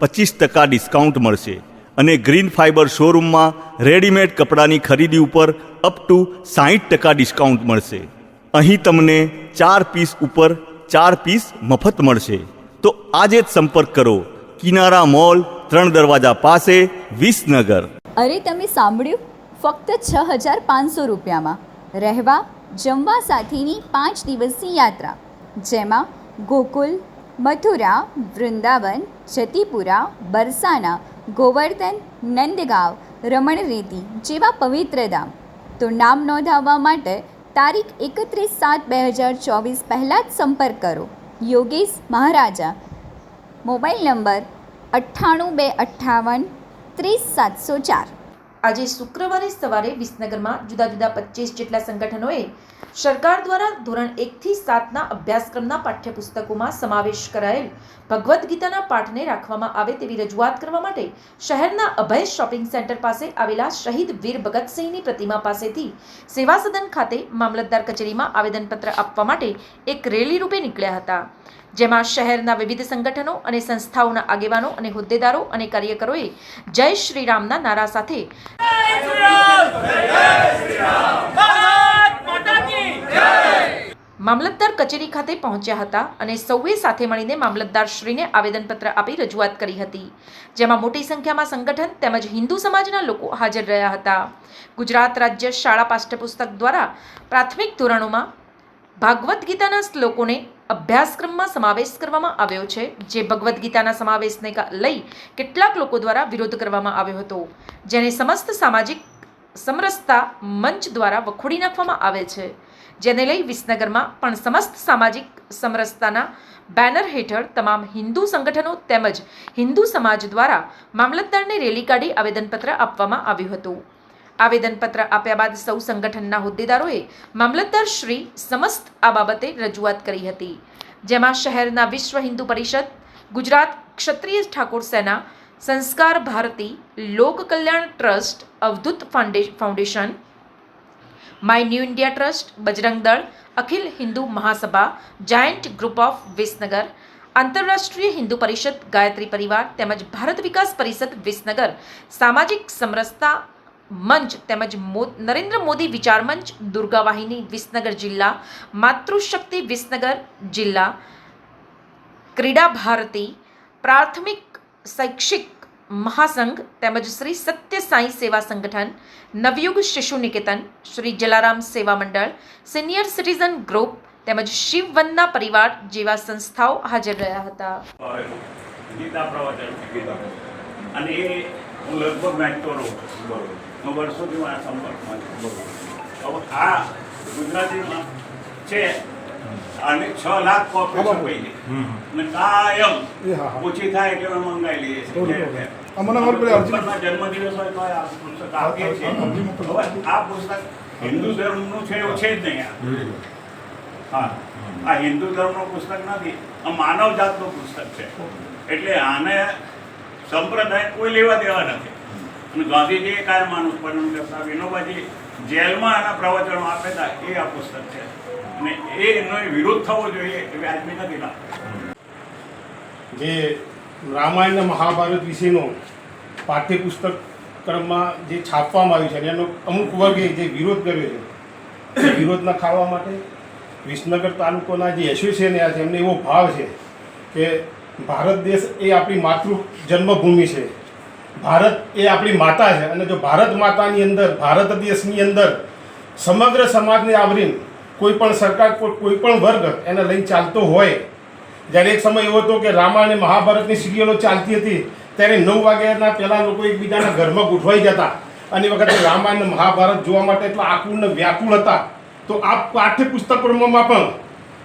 પચીસ ટકા ડિસ્કાઉન્ટ મળશે અને ગ્રીન ફાઇબર શોરૂમમાં રેડીમેડ કપડાની ખરીદી ઉપર અપ ટુ સાહીઠ ટકા ડિસ્કાઉન્ટ મળશે. અહીં તમને ચાર પીસ ઉપર ચાર પીસ મફત મળશે. તો આજે જ સંપર્ક કરો. કિનારા મોલ, ત્રણ દરવાજા પાસે, વિસનગર. અરે તમે સાંભળ્યું? ફક્ત છ હજાર પાંચસો રૂપિયામાં. રહેવા, જમવા સાથેની પાંચ દિવસની યાત્રા. જેમાં ગોકુલ મથુરા, વૃંદાવન જતીપુરા બરસાના, ગોવર્ધન, નંદગાંવ, રમણરેતી જેવા પવિત્ર ધામ. તો નામ નોંધાવવા માટે તારીખ એકત્રીસ સાત બે હજાર ચોવીસ પહેલાં જ સંપર્ક કરો. યોગેશ મહારાજા. મોબાઈલ નંબર અઠ્ઠાણું બે અઠ્ઠાવન ત્રીસ સાતસો ચાર. આજે શુક્રવારે સવારે વિસનગરમાં જુદા જુદા પચીસ જેટલા સંગઠનોએ સરકાર દ્વારા ધોરણ એકથી સાતના અભ્યાસક્રમના પાઠ્યપુસ્તકોમાં સમાવેશ કરાયેલ ભગવદ્ ગીતાના પાઠને રાખવામાં આવે તેવી રજૂઆત કરવા માટે શહેરના અભય શોપિંગ સેન્ટર પાસે આવેલા શહીદ વીર ભગતસિંહની પ્રતિમા પાસેથી સેવા સદન ખાતે મામલતદાર કચેરીમાં આવેદનપત્ર આપવા માટે એક રેલી રૂપે નીકળ્યા હતા, જેમાં શહેરના વિવિધ સંગઠનો અને સંસ્થાઓના આગેવાનો અને હોદ્દેદારો અને કાર્યકરોએ જય શ્રી રામના નારા સાથે મામલતદાર કચેરી ખાતે પહોંચ્યા હતા અને સૌએ સાથે મળીને મામલતદાર શ્રીને આવેદનપત્ર આપી રજૂઆત કરી હતી, જેમાં મોટી સંખ્યામાં સંગઠન તેમજ હિન્દુ સમાજના લોકો હાજર રહ્યા હતા. ગુજરાત રાજ્ય શાળા પાઠ્યપુસ્તક દ્વારા પ્રાથમિક ધોરણોમાં ભાગવદ્ ગીતાના શ્લોકોને અભ્યાસક્રમમાં સમાવેશ કરવામાં આવ્યો છે, જે ભગવદ્ ગીતાના સમાવેશને લઈ કેટલાક લોકો દ્વારા વિરોધ કરવામાં આવ્યો હતો, જેને સમસ્ત સામાજિક સમરસતા મંચ દ્વારા વખોડી નાખવામાં આવે છે. જેને લઈ વિસનગરમાં પણ સમસ્ત સામાજિક સમરસતાના બેનર હેઠળ તમામ હિન્દુ સંગઠનો તેમજ હિન્દુ સમાજ દ્વારા મામલતદારને રેલી કાઢી આવેદનપત્ર આપવામાં આવ્યું હતું. આવેદનપત્ર આપ્યા બાદ સૌ સંગઠનના હોદ્દેદારોએ મામલતદાર શ્રી સમસ્ત આ બાબતે રજૂઆત કરી હતી. જેમાં શહેરના વિશ્વ હિન્દુ પરિષદ, Gujarat Kshatriya Thakor Sena, Sanskar Bharati, Lok Kalyan trust, Avdhoot foundation- foundation my new India trust, Bajrang Dal, Akhil Hindu Mahasabha, giant group of Visnagar, આંતરરાષ્ટ્રીય હિન્દુ પરિષદ, ગાયત્રી પરિવાર તેમજ ભારત વિકાસ પરિષદ વિસનગર, સામાજિક સમરસતા મંચ તેમજ નરેન્દ્ર મોદી વિચાર મંચ દુર્ગા વાહિની વિસનગર જિલ્લા, માતૃશક્તિ વિસનગર જિલ્લા, ક્રીડા ભારતી, પ્રાથમિક શૈક્ષિક મહાસંઘ તેમજ શ્રી સત્ય સાંઈ સેવા સંગઠન, નવયુગ શિશુ Niketan, Shri Jalaram Seva Mandal, senior citizen group તેમજ શિવવનના પરિવાર જેવા સંસ્થાઓ હાજર રહ્યા હતા. અને એ હું લગભગ વાંચતો રહું હું વર્ષોથી મારા સંપર્કમાં છું. આ ગુજરાતીમાં છે અને છ લાખ કોપી છપાઈ અને કાયમ. ઓછી થાય એટલે અમે મંગાવી લઈએ છીએ. અમને જન્મદિવસ હોય તો આ પુસ્તક આપીએ છીએ. આ પુસ્તક હિન્દુ ધર્મનું છે એવું છે જ નહીં આ. હા. આ હિન્દુ ધર્મનું પુસ્તક નથી આ માનવ જાતનું પુસ્તક છે. એટલે આને સંપ્રદાય કોઈ લેવા દેવા નથી. અને ગાંધીજી એ માનવું પણ કરતા વિનોબાજી જેલમાં આના પ્રવચનો આપે હતા એ આ પુસ્તક છે. અને એ એનો વિરોધ થવો જોઈએ એ આજમી નથી લાગતું. જે રામાયણ મહાભારત વિશેનો પાઠ્યપુસ્તક ક્રમમાં જે છાપવામાં આવ્યું છે એનો અમુક વર્ગે જે વિરોધ કર્યો છે વિરોધના ખાવા માટે વિસનગર તાલુકોના જે એસોસિએશન છે એમને એવો ભાવ છે કે ભારત દેશ એ આપણી માતૃ જન્મભૂમિ છે. ભારત એ આપણી માતા છે. અને જો ભારત માતાની અંદર, ભારત દેશની અંદર સમગ્ર સમાજને આવરીને કોઈ પણ સરકાર, કોઈ પણ વર્ગ એને લઈને ચાલતો હોય, જ્યારે એક સમય એવો હતો કે રામાયણ અને મહાભારતની સિરિયલો ચાલતી હતી, ત્યારે નવ વાગ્યાના પહેલાં લોકો એકબીજાના ઘરમાં ગોઠવાઈ જતા. અને વખતે રામાયણ મહાભારત જોવા માટે એટલા આકુળ ને વ્યાકુળ હતા. તો આ પાઠ્યપુસ્તકોમાં પણ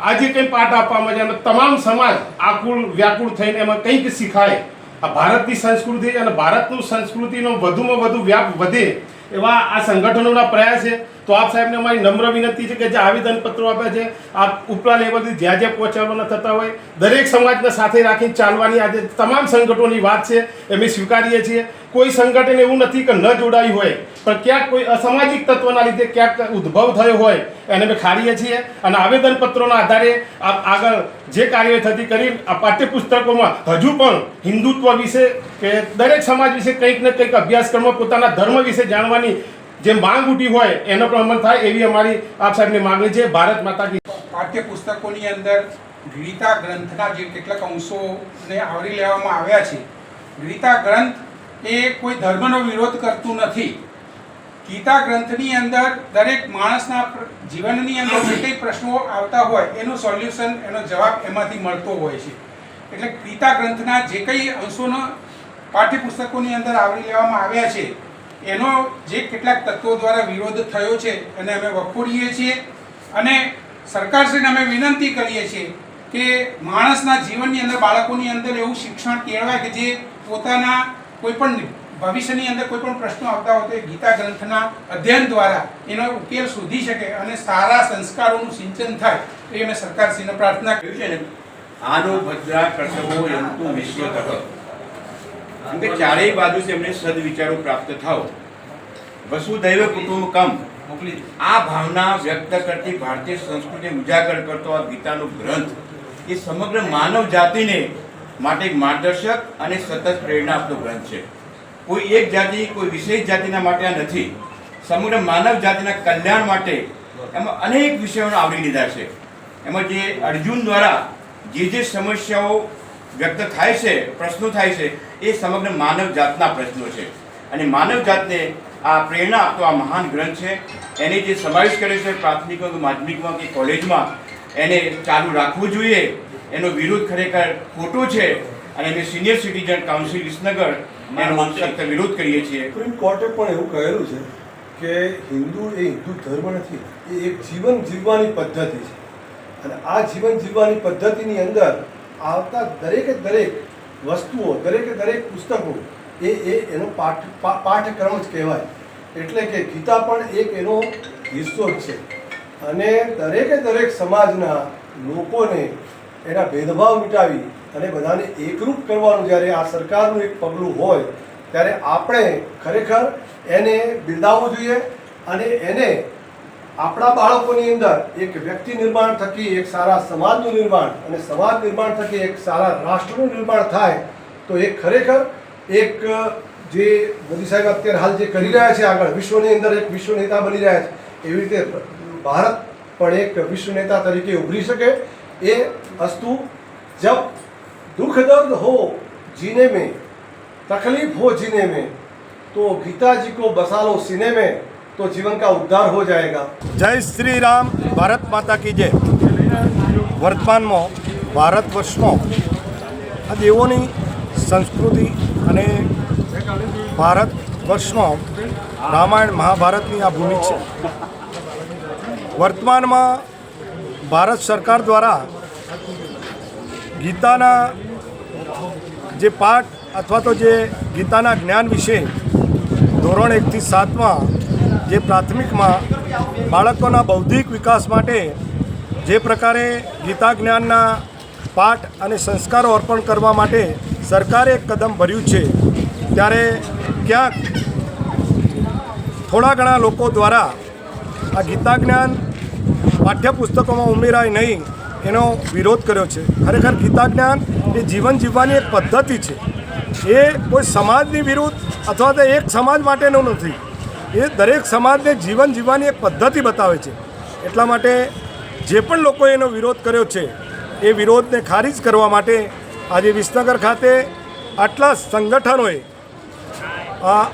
આજે કંઈ પાઠ આપવામાં આવે. અને તમામ સમાજ આકુળ, વ્યાકુળ થઈને એમાં કંઈક શીખાય. આ ભારતની સંસ્કૃતિ અને ભારતનું સંસ્કૃતિનો વધુમાં વધુ વ્યાપ વધે એવા આ સંગઠનોના પ્રયાસ છે. તો આપ સાહેબને અમારી નમ્ર વિનંતી છે કે જે આવેદન પત્રો આપ્યા છે આ ઉપલા લેવલથી જ્યાં જ્યાં પહોંચાડવાના થતા હોય, દરેક સમાજને સાથે રાખીને ચાલવાની આજે તમામ સંગઠનોની વાત છે એ અમે સ્વીકારીએ છીએ. કોઈ સંગઠન એવું નથી કે ન જોડાયું હોય, પણ ક્યાંક કોઈ અસામાજિક તત્વના લીધે ક્યાંક ઉદ્ભવ થયો હોય, એને અમે ખાડીએ છીએ. અને આવેદન પત્રોના આધારે આગળ જે કાર્યવાહી કરી, આ પાઠ્યપુસ્તકોમાં હજુ પણ હિન્દુત્વ વિશે કે દરેક સમાજ વિશે કંઈક ને કંઈક અભ્યાસક્રમમાં પોતાના ધર્મ વિશે જાણવાની જે માંગ ઉઠી હોય, એનો અમલ થાય એવી અમારી આપ સાહેબની માંગણી છે. ભારત માતા કી પાઠ્ય પુસ્તકોની અંદર ગીતા ગ્રંથના જે કેટલાક અંશોને આવરી લેવામાં આવ્યા છે. ગીતા ગ્રંથ એ કોઈ ધર્મનો વિરોધ કરતું નથી. ગીતા ગ્રંથની અંદર દરેક માણસના જીવનની અંદર જે કંઈ પ્રશ્નો આવતા હોય, એનું સોલ્યુશન, એનો જવાબ એમાંથી મળતો હોય છે. એટલે ગીતા ગ્રંથના જે કંઈ અંશોનો પાઠ્યપુસ્તકોની અંદર આવરી લેવામાં આવ્યા છે એનો જે કેટલાક તત્વો દ્વારા વિરોધ થયો છે એને અમે વખોડીએ છીએ અને સરકારશ્રીને અમે વિનંતી કરીએ છીએ કે માણસના જીવનની અંદર, બાળકોની અંદર એવું શિક્ષણ કેળવાય કે જે પોતાના કોઈપણ ભવિષ્યની અંદર કોઈ પણ પ્રશ્નો આવતા હોય તો ગીતા ગ્રંથના અધ્યયન દ્વારા એનો ઉકેલ શોધી શકે અને સારા સંસ્કારોનું સિંચન થાય એ અમે સરકારશ્રીને પ્રાર્થના કરી છે આનો ભદ્રા કર્તવ્યો વિશ્વ કેમ કે ચારેય બાજુ એમને સદવિચારો પ્રાપ્ત થાવ વસુદૈવ કુટુંબકમ. આ ભાવના વ્યક્ત કરતી ભારતીય સંસ્કૃતિ ઉજાગર કરતો આ ગીતાનો ગ્રંથ એ સમગ્ર માનવ જાતિને માટે માર્ગદર્શક અને સતત પ્રેરણા આપતો ગ્રંથ છે. કોઈ એક જાતિ કોઈ વિશેષ જાતિના માટે આ નથી. સમગ્ર માનવ જાતિના કલ્યાણ માટે એમાં અનેક વિષયોને આવરી લીધા છે. એમાં જે અર્જુન દ્વારા જે જે સમસ્યાઓ વ્યક્ત થાય છે પ્રશ્નો થાય છે એ સમગ્ર માનવ જાતના પ્રશ્નો છે. અને માનવ જાતને આ પ્રેરણા આપતો આ મહાન ગ્રંથ છે. એને જે સમાવેશ કરે છે પ્રાથમિકમાં કે માધ્યમિકમાં કે કોલેજમાં એને ચાલુ રાખવું જોઈએ. એનો વિરોધ ખરેખર ખોટો છે. અને અમે સિનિયર સિટીઝન કાઉન્સિલ વિસનગર એનો સખ્ત વિરોધ કરીએ છીએ. સુપ્રીમ કોર્ટે પણ એવું કહેલું છે કે હિન્દુ એ હિન્દુ ધર્મ નથી એ એક જીવન જીવવાની પદ્ધતિ છે. અને આ જીવન જીવવાની પદ્ધતિની અંદર આવતા દરેકે દરેક વસ્તુઓ, દરેકે દરેક પુસ્તકો, એ એ, એનો પાઠ પાઠ્યક્રમ જ કહેવાય. એટલે કે ગીતા પણ એક એનો હિસ્સો જ છે. અને દરેકે દરેક સમાજના લોકોને એના ભેદભાવ મિટાવી અને બધાને એકરૂપ કરવાનું જ્યારે આ સરકારનું એક પગલું હોય, ત્યારે આપણે ખરેખર એને બિરદાવવું જોઈએ અને એને આપણા બાળકોની અંદર એક વ્યક્તિ નિર્માણ થકી એક સારા સમાજનું નિર્માણ અને સમાજ નિર્માણ થકી એક સારા રાષ્ટ્રનું નિર્માણ થાય, તો એ ખરેખર એક, જે મોદી સાહેબ અત્યારે હાલ જે કરી રહ્યા છે આગળ, વિશ્વની અંદર એક વિશ્વ નેતા બની રહ્યા છે, એવી રીતે ભારત પણ એક વિશ્વ નેતા તરીકે ઉભરી શકે. એ અસ્તુ જબ દુઃખ દર્દ હો, જીને મેં, તકલીફ હો જીને મેં, તો ગીતાજી કો બસાલો સિનેમે तो जीवन का उद्धार हो जाएगा જય શ્રી રામ ભારત માતા કી જય વર્તમાનમાં ભારત વર્ષમાં આ દેવોની સંસ્કૃતિ અને ભારત વર્ષમાં રામાયણ મહાભારતની આ ભૂમિ છે વર્તમાનમાં ભારત સરકાર દ્વારા ગીતાના જે પાઠ અથવા તો જે ગીતાના જ્ઞાન વિશે ધોરણ એકથી સાતમાં જે પ્રાથમિકમાં બાળકોના બૌદ્ધિક વિકાસ માટે જે પ્રકારે ગીતા જ્ઞાનના પાઠ અને સંસ્કારો અર્પણ કરવા માટે સરકારે એક કદમ ભર્યું છે, ત્યારે ક્યાંક થોડા ઘણા લોકો દ્વારા આ ગીતા જ્ઞાન પાઠ્યપુસ્તકોમાં ઉમેરાય નહીં એનો વિરોધ કર્યો છે. ખરેખર ગીતા જ્ઞાન એ જીવન જીવવાની એક પદ્ધતિ છે. એ કોઈ સમાજની વિરુદ્ધ અથવા તો એક સમાજ માટેનું નથી. એ દરેક સમાજને જીવન જીવવાની એક પદ્ધતિ બતાવે છે. એટલા માટે જે પણ લોકોએ એનો વિરોધ કર્યો છે, એ વિરોધને ખારીજ કરવા માટે આજે વિસનગર ખાતે આટલા સંગઠનોએ આ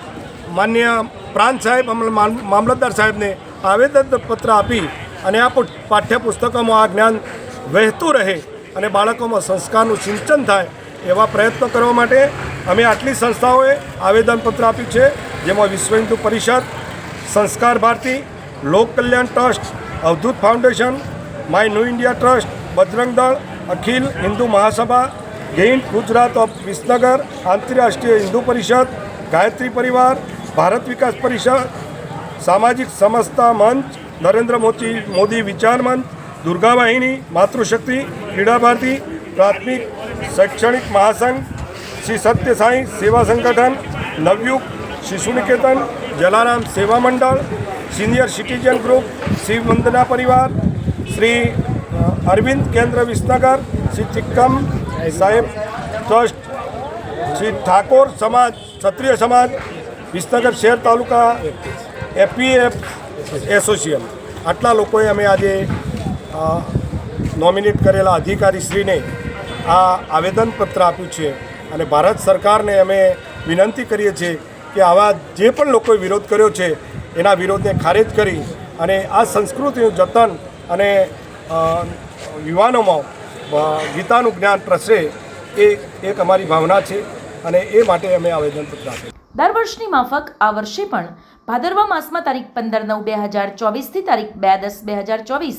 માન્ય પ્રાંત સાહેબ મામલતદાર સાહેબને આવેદનપત્ર આપી અને આ પાઠ્યપુસ્તકોમાં આ જ્ઞાન વહેતું રહે અને બાળકોમાં સંસ્કારનું સિંચન થાય એવા પ્રયત્નો કરવા માટે અમે આટલી સંસ્થાઓએ આવેદનપત્ર આપ્યું છે. જેમાં Vishwa Hindu Parishad, Sanskar Bharati, Lok Kalyan trust, Avdhoot foundation, my new India trust, Bajrang Dal, Akhil Hindu Mahasabha, giant Gujarat of Visnagar, આંતરરાષ્ટ્રીય હિન્દુ પરિષદ, ગાયત્રી પરિવાર, ભારત વિકાસ પરિષદ, સામાજિક સમસ્તા મંચ, નરેન્દ્ર મોદી મોદી વિચાર મંચ, દુર્ગા વાહિની, માતૃશક્તિ, ક્રીડા ભારતી, પ્રાથમિક શૈક્ષણિક મહાસંઘ, શ્રી સત્ય સાંઈ સેવા સંગઠન, નવયુગ શિશુ Niketan Jalaram Seva Mandal, senior citizen group, Shiv Vandana Parivar, Shri Arvind કેન્દ્ર વિસનગર, શ્રી ચિક્કમ સાહેબ, ટ્રસ્ટ, શ્રી ઠાકોર સમાજ, ક્ષત્રિય સમાજ, વિસનગર શહેર તાલુકા એપીએફ એસોસિએશન. આટલા લોકોએ અમે આજે નોમિનેટ કરેલા અધિકારીશ્રીને આ આવેદનપત્ર આપ્યું છે અને ભારત સરકારને અમે વિનંતી કરીએ છીએ કે આવા જે પણ લોકોએ વિરોધ કર્યો છે, એના વિરોધને ખારેજ કરી અને આ સંસ્કૃતિનું જતન અને યુવાનોમાં ગીતાનું જ્ઞાન પ્રસરે એ એક અમારી ભાવના છે અને એ માટે અમે આવેદનપત્ર આપ્યું દર વર્ષની માફક આ વર્ષે પણ ભાદરવા માસમાં તારીખ પંદર નવ બે હજાર ચોવીસથી તારીખ બે દસ બે હજાર ચોવીસ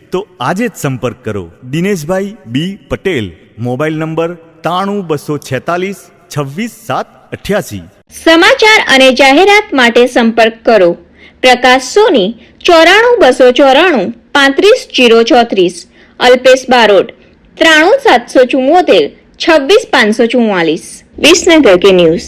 તો આજે જ સંપર્ક કરો. Dineshbhai B Patel, mobile number ત્રાણું બસો છેતાલીસ છવ્વીસ સાત અઠ્યાસી. સમાચાર અને જાહેરાત માટે સંપર્ક કરો. પ્રકાશ સોની, ચોરાણું બસો ચોરાણું, પાંત્રીસ જીરો ચોત્રીસ. અલ્પેશ બારોટ, ત્રાણું સાતસો ચુમ્મોતેર છવ્વીસ પાંચસો ચુમ્માલીસ વિસનગર કે ન્યૂઝ.